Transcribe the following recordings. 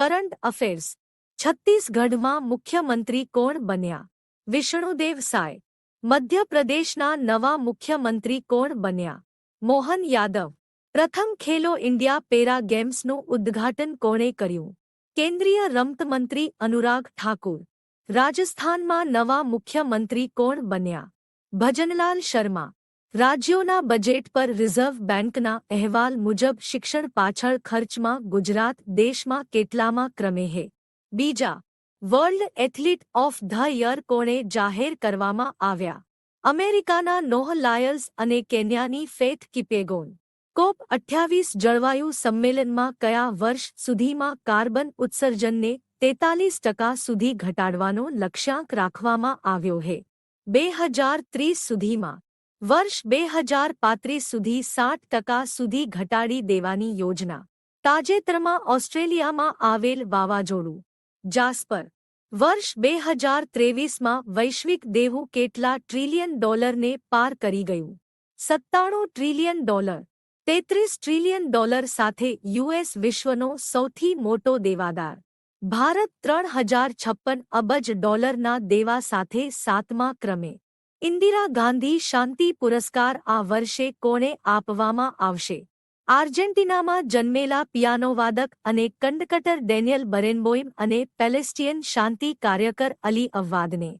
Current affairs. છત્તીસગઢમાં મુખ્યમંત્રી કોણ બન્યા? વિષ્ણુદેવ સાય. મધ્યપ્રદેશના નવા મુખ્યમંત્રી કોણ બન્યા? મોહન યાદવ. પ્રથમ ખેલો ઇન્ડિયા પેરા ગેમ્સનું ઉદ્ઘાટન કોણે કર્યું? કેન્દ્રીય રમતમંત્રી અનુરાગ ઠાકુર. રાજસ્થાનમાં નવા મુખ્યમંત્રી કોણ બન્યા? ભજનલાલ શર્મા. રાજ્યોના બજેટ પર રિઝર્વ બેંકના અહેવાલ મુજબ શિક્ષણ પાછળ ખર્ચમાં ગુજરાત દેશમાં કેટલામાં ક્રમે હે બીજા world athlete of the year કોણે જાહેર કરવામાં આવ્યા અમેરિકાના નોહ લાયલ્સ અને કેન્યાની ફેથ કિપેગોન કોપ અઠ્યાવીસ જળવાયુ સંમેલનમાં કયા વર્ષ સુધીમાં કાર્બન ઉત્સર્જનને તેતાલીસ ટકા સુધી ઘટાડવાનો લક્ષ્યાંક રાખવામાં આવ્યો હે બે હજાર ત્રીસ સુધીમાં વર્ષ બે હજાર પાંત્રીસ સુધી સાઠ ટકા સુધી ઘટાડી દેવાની યોજના. તાજેતરમાં ઓસ્ટ્રેલિયામાં આવેલ વાવાઝોડું. જાસ્પર. વર્ષ બે હજાર ત્રેવીસમાં વૈશ્વિક દેવું કેટલા ટ્રિલિયન ડોલરને પાર કરી ગયું? સત્તાણું ટ્રિલિયન ડોલર. તેત્રીસ ટ્રિલિયન ડોલર સાથે યુએસ વિશ્વનો સૌથી મોટો દેવાદાર. ભારત ત્રણ હજાર છપ્પન અબજ ડોલરના દેવા સાથે સાતમા ક્રમે. ઇન્દિરા ગાંધી શાંતિ પુરસ્કાર આ વર્ષે કોણે આપવામાં આવશે? આર્જેન્ટિનામાં જન્મેલા પિયાનોવાદક અને કંડકટર ડેનિયલ બરેનબોઇમ અને પેલેસ્ટિયન શાંતિ કાર્યકર અલી અવવાદને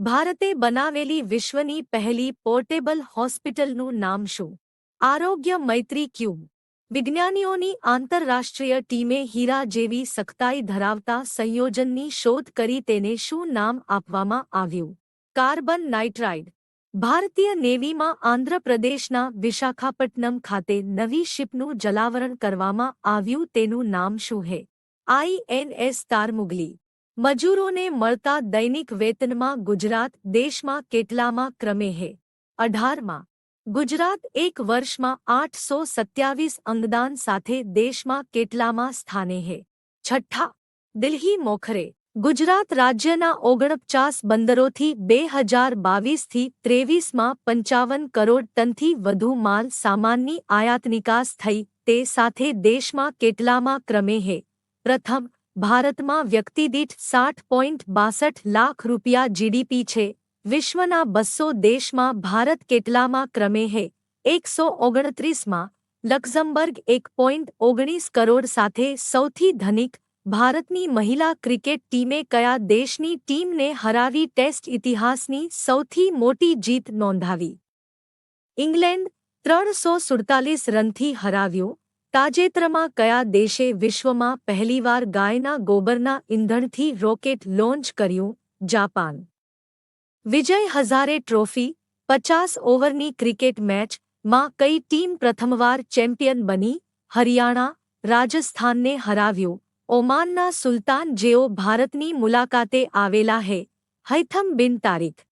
ભારતે બનાવેલી વિશ્વની પહેલી પોર્ટેબલ હોસ્પિટલનું નામ શું? આરોગ્ય મૈત્રી ક્યુબ. વિજ્ઞાનીઓની આંતરરાષ્ટ્રીય ટીમે હીરા જેવી સખ્તાઈ ધરાવતા સંયોજનની શોધ કરી તેને શું નામ આપવામાં આવ્યું? Carbon nitride. ભારતીય નેવીમાં આંધ્રપ્રદેશના વિશાખાપટ્ટનમ ખાતે નવી શિપનું જલાવરણ કરવામાં આવ્યું તેનું નામ શું હે? આઈએનએસ તારમુગલી મજૂરોને મળતા દૈનિક વેતનમાં ગુજરાત દેશમાં કેટલામાં ક્રમે હે? અઢારમાં. ગુજરાત એક વર્ષમાં આઠસો સત્યાવીસ અંગદાન સાથે દેશમાં કેટલામાં સ્થાને હે? છઠ્ઠા. દિલ્હી મોખરે. ગુજરાત રાજ્યના ઓગણપચાસ બંદરોથી બે હજાર બાવીસથી ત્રેવીસમાં પંચાવન કરોડ ટનથી વધુ માલ સામાનની આયાત નિકાસ થઈ, તે સાથે દેશમાં કેટલામાં ક્રમે હે? પ્રથમ, ભારતમાં વ્યક્તિદીઠ સાઠ પોઈન્ટ બાસઠ લાખ રૂપિયા જીડીપી છે. વિશ્વના બસો દેશમાં ભારત કેટલામાં ક્રમે હે? એકસો ઓગણત્રીસમાં લક્ઝમબર્ગ એક પોઈન્ટ ઓગણીસ કરોડ સાથે સૌથી ધનિક ભારતની મહિલા ક્રિકેટ ટીમે કયા દેશની ટીમને હરાવી ટેસ્ટ ઇતિહાસની સૌથી મોટી જીત નોંધાવી? ઇંગ્લેન્ડ ત્રણસો સુડતાલીસ રનથી હરાવ્યો. તાજેતરમાં કયા દેશે વિશ્વમાં પહેલીવાર ગાયના ગોબરના ઇંધણથી રોકેટ લોન્ચ કર્યું? જાપાન. વિજય હઝારે ટ્રોફી, પચાસ ઓવરની ક્રિકેટ મેચ, માં કઈ ટીમ પ્રથમવાર ચેમ્પિયન બની? હરિયાણા, રાજસ્થાનને હરાવ્યું. ઓમાનના સુલતાન જેઓ ભારતની મુલાકાતે આવેલા હે હૈથમ બિન તારીખ.